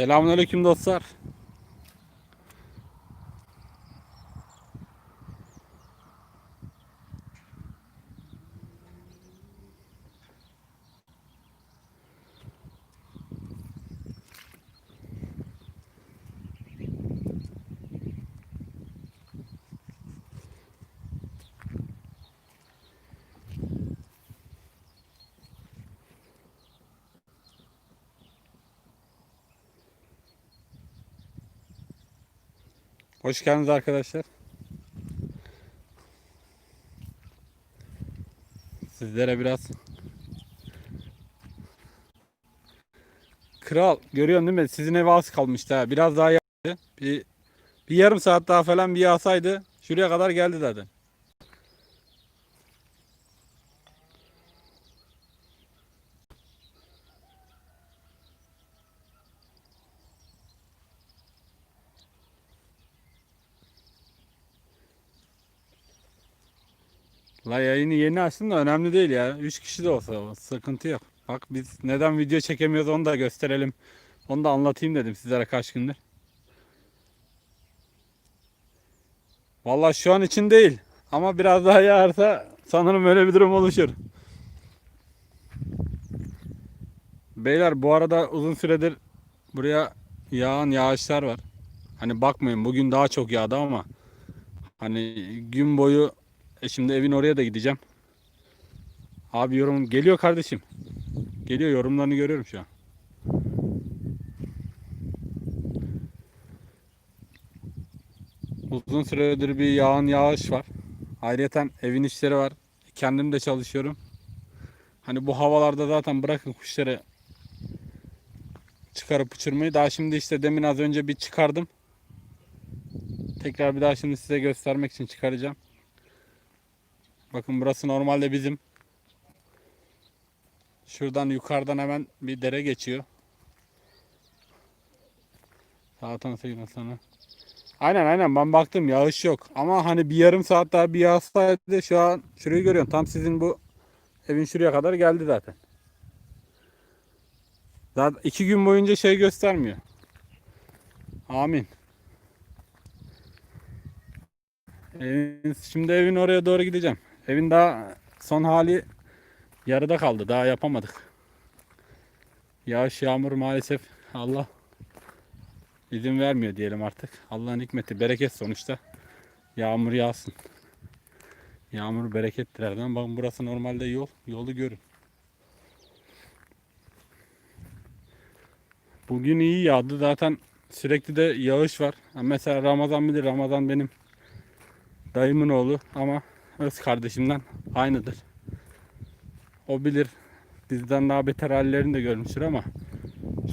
Selamünaleyküm dostlar. Hoş geldiniz arkadaşlar. Sizlere biraz Kral görüyorsun değil mi? Sizin ev az kalmıştı ha. Biraz daha yağdı. Bir, bir yarım saat daha falan bir yağsaydı şuraya kadar geldi zaten. La yayını yeni açtım da önemli değil ya. 3 kişi de olsa sıkıntı yok. Bak biz neden video çekemiyoruz onu da gösterelim. Onu da anlatayım dedim sizlere kaç gündür. Vallahi şu an için değil. Ama biraz daha yağarsa sanırım öyle bir durum oluşur. Beyler bu arada uzun süredir buraya yağan yağışlar var. Hani bakmayın bugün daha çok yağdı ama hani gün boyu e şimdi evin oraya da gideceğim. Abi yorum geliyor kardeşim. Geliyor yorumlarını görüyorum şu an. Uzun süredir bir yağan yağış var. Ayrıca evin işleri var. Kendim de çalışıyorum. Hani bu havalarda zaten bırakın kuşları çıkarıp uçurmayı. Daha şimdi işte demin az önce bir çıkardım. Tekrar bir daha şimdi size göstermek için çıkaracağım. Bakın burası normalde bizim. Şuradan yukarıdan hemen bir dere geçiyor. Zaten sayın sana. Aynen aynen ben baktım yağış yok. Ama hani bir yarım saat daha bir yağsaydı şu an şurayı görüyorsun. Tam sizin bu evin şuraya kadar geldi zaten. Zaten iki gün boyunca şey göstermiyor. Amin. Şimdi evin oraya doğru gideceğim. Evin daha son hali yarıda kaldı. Daha yapamadık. Yağış yağmur maalesef Allah izin vermiyor diyelim artık. Allah'ın hikmeti bereket sonuçta. Yağmur yağsın. Yağmur berekettir her zaman. Bakın burası normalde yol. Yolu görün. Bugün iyi yağdı. Zaten sürekli de yağış var. Mesela Ramazan bilir. Ramazan benim dayımın oğlu ama öz kardeşimden aynıdır. O bilir bizden daha beter hallerini de görmüştür ama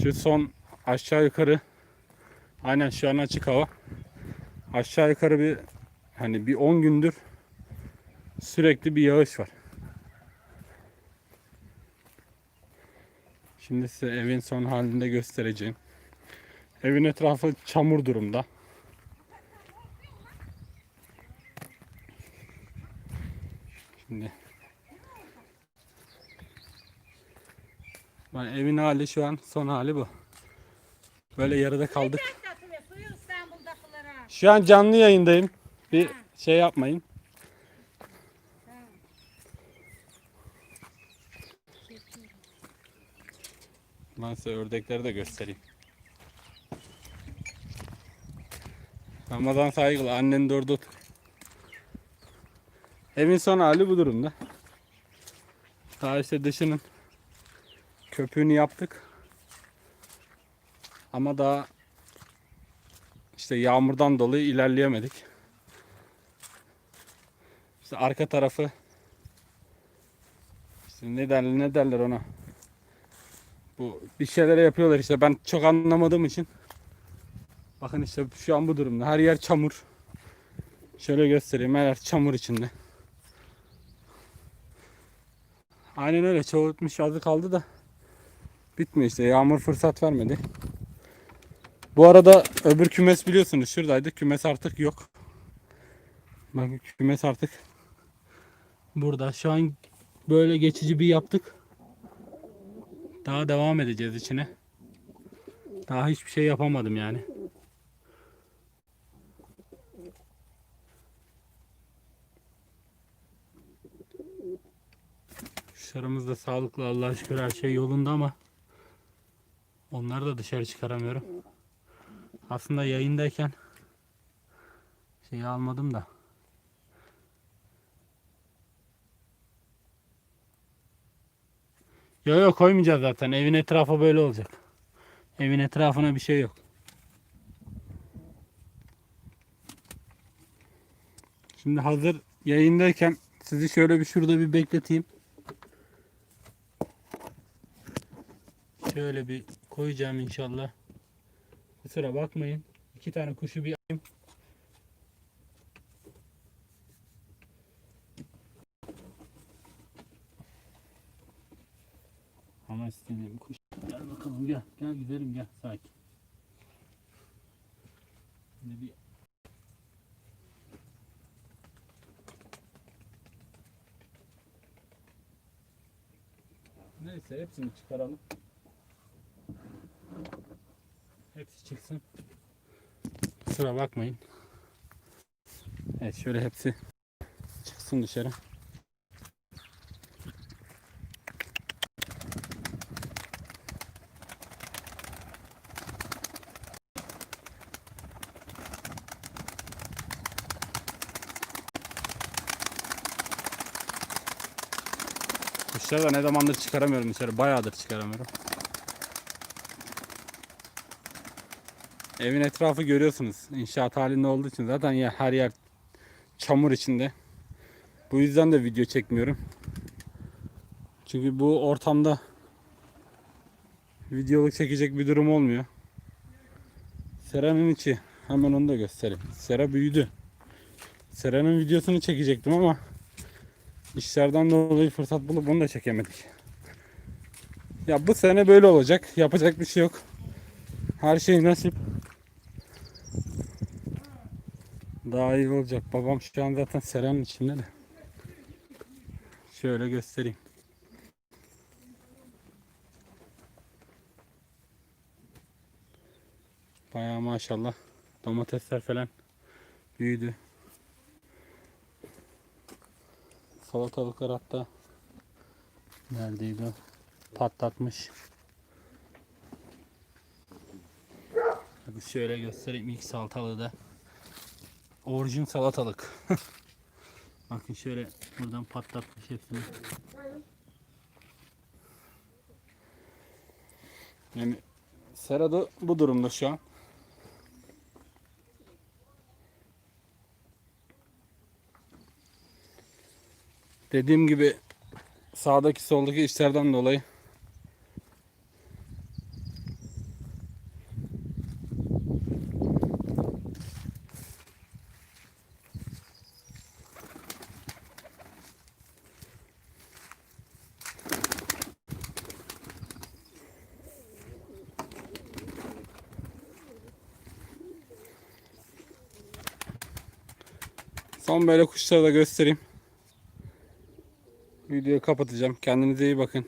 şu son aşağı yukarı aynen şu an açık hava aşağı yukarı bir hani bir 10 gündür sürekli bir yağış var. Şimdi size evin son halinde göstereceğim. Evin etrafı çamur durumda. Şimdi ben evin hali şu an son hali bu. Böyle yarıda kaldık. Şu an canlı yayındayım. Bir şey yapmayın. Ben size ördekleri de göstereyim. Ramazan saygılı. Annen otur. Evin son hali bu durumda. Daha işte dışının köpüğünü yaptık. Ama daha işte yağmurdan dolayı ilerleyemedik. İşte arka tarafı işte ne derler ne derler ona. Bu bir şeylere yapıyorlar işte ben çok anlamadığım için. Bakın işte şu an bu durumda. Her yer çamur. Şöyle göstereyim her yer çamur içinde. Aynen öyle çoğultmuş yazı kaldı da bitmiyor işte yağmur fırsat vermedi. Bu arada öbür kümes biliyorsunuz şuradaydı. Kümes artık yok. Bakın kümes artık burada. Şu an böyle geçici bir yaptık. Daha devam edeceğiz içine. Daha hiçbir şey yapamadım yani. Kuşlarımız da sağlıklı Allah'a şükür her şey yolunda ama onları da dışarı çıkaramıyorum. Aslında yayındayken şeyi almadım da. Yok yok koymayacağız zaten. Evin etrafı böyle olacak. Evin etrafına bir şey yok. Şimdi hazır yayındayken sizi şöyle bir şurada bir bekleteyim. Şöyle bir koyacağım inşallah. Kusura bakmayın. İki tane kuşu bir alayım. Ama istediğim kuş. Gel bakalım gel. Gel gidelim gel. Sakin. Şimdi bir Neyse hepsini çıkaralım. Hepsi çıksın. Kusura bakmayın. Evet şöyle hepsi çıksın dışarı. Kuşları da ne zamandır çıkaramıyorum dışarı. Bayağıdır çıkaramıyorum. Evin etrafı görüyorsunuz. İnşaat halinde olduğu için zaten ya her yer çamur içinde. Bu yüzden de video çekmiyorum. Çünkü bu ortamda videoluk çekecek bir durum olmuyor. Sera'nın içi. Hemen onu da göstereyim. Sera büyüdü. Sera'nın videosunu çekecektim ama işlerden dolayı fırsat bulup onu da çekemedik. Ya bu sene böyle olacak. Yapacak bir şey yok. Her şey nasip. Daha iyi olacak. Babam şu an zaten Sera'nın içinde de. Şöyle göstereyim. Bayağı maşallah domatesler falan büyüdü. Salatalıklar hatta neredeydi o? Patlatmış. Şöyle göstereyim ilk salatalığı da. Orijin salatalık. Bakın şöyle buradan patlatmış hepsini. Yani Serada bu durumda şu an. Dediğim gibi sağdaki soldaki işlerden dolayı Son böyle kuşları da göstereyim. Videoyu kapatacağım. Kendinize iyi bakın.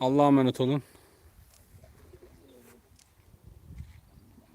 Allah'a emanet olun.